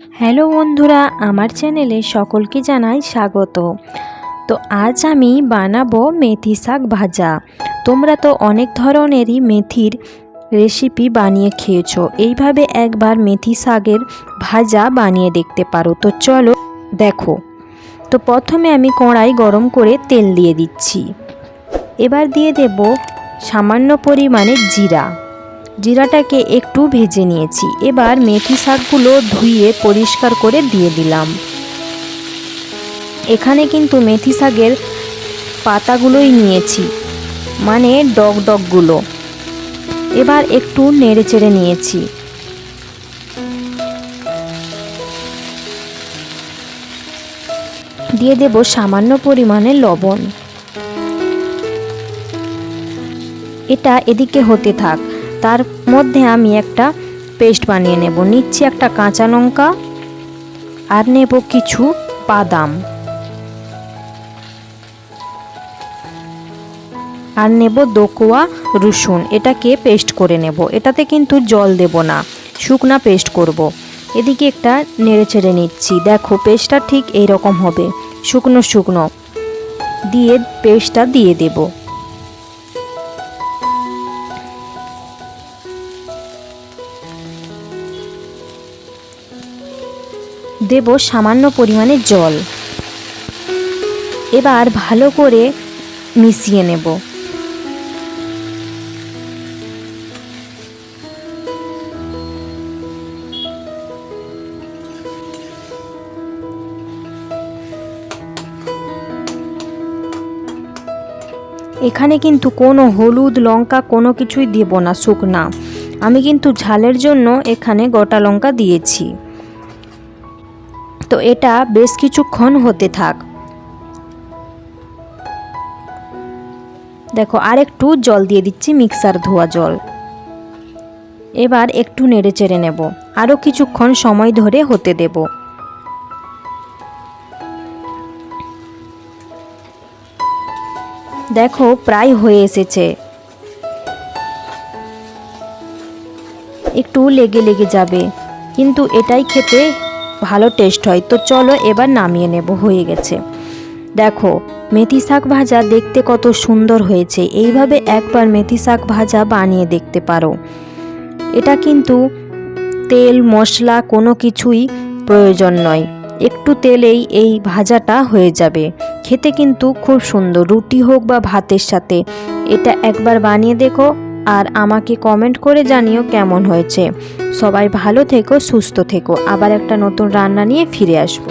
Hello বন্ধুরা, আমার চ্যানেলে সকলকে জানাই স্বাগত। তো আজ আমি বানাবো মেথি শাক ভাজা। তোমরা তো অনেক ধরনেরই মেথির রেসিপি বানিয়ে খেয়েছো। এইভাবে একবার মেথি শাকের ভাজা বানিয়ে দেখতে পারো। তো চলো দেখো। তো প্রথমে আমি কড়াই গরম করে তেল দিয়ে দিচ্ছি। এবার দিয়ে দেব সামান্য পরিমাণে জিরা। জিরাটাকে একটু ভেজে নিয়েছি। এবার মেথি শাকগুলো ধুয়ে পরিষ্কার করে দিয়ে দিলাম। এখানে কিন্তু মেথি শাকের পাতাগুলোই নিয়েছি মানে ডগ ডগগুলো এবার একটু নেড়ে চেড়ে নিয়েছি। দিয়ে দেব সামান্য পরিমাণে লবণ। এটা এদিকে হতে থাক। তার মধ্যে আমি একটা পেস্ট বানিয়ে নেব। নিচ্ছি একটা কাঁচা লঙ্কা আর নেব কিছু বাদাম। আর নেব দোকোয়া রসুন। এটাকে পেস্ট করে নেব। এটাতে কিন্তু জল দেব না। শুকনা পেস্ট করব। এদিকে একটা নেড়ে চেড়ে নিচ্ছি। দেখো, পেস্টটা ঠিক এই রকম হবে। শুকনো শুকনো। দিয়ে পেস্টটা দিয়ে দেবো। দেব সামান্য পরিমাণে জল। এবার ভালো করে মিশিয়ে নেব। এখানে কিন্তু কোনো হলুদ, লঙ্কা কোনো কিছুই দেব না, শুকনা। আমি কিন্তু ঝালের জন্য এখানে গোটা লঙ্কা দিয়েছি। তো এটা বেশ কিছুক্ষণ হতে থাক। দেখো আর একটু জল দিয়ে দিচ্ছি মিক্সার ধোয়া জল। এবার একটু নেড়ে চেড়ে নেব। আরও কিছুক্ষণ সময় ধরে হতে দেব। দেখো, প্রায় হয়ে এসেছে। একটু লেগে লেগে যাবে। কিন্তু এটাই খেতে ভালো টেস্ট হয়। তো চলো এবার নামিয়ে নেব, হয়ে গেছে। দেখো, মেথি শাক ভাজা দেখতে কত সুন্দর হয়েছে। এইভাবে একবার মেথি শাক ভাজা বানিয়ে দেখতে পারো। এটা কিন্তু তেল, মশলা কোনো কিছুই প্রয়োজন নয়। একটু তেলেই এই ভাজাটা হয়ে যাবে। খেতে কিন্তু খুব সুন্দর, রুটি হোক বা ভাতের সাথে। এটা একবার বানিয়ে দেখো। আর আমাকে কমেন্ট করে জানিও কেমন হয়েছে। সবাই ভালো থেকো, সুস্থ থেকো। আবার একটা নতুন রান্না নিয়ে ফিরে আসব।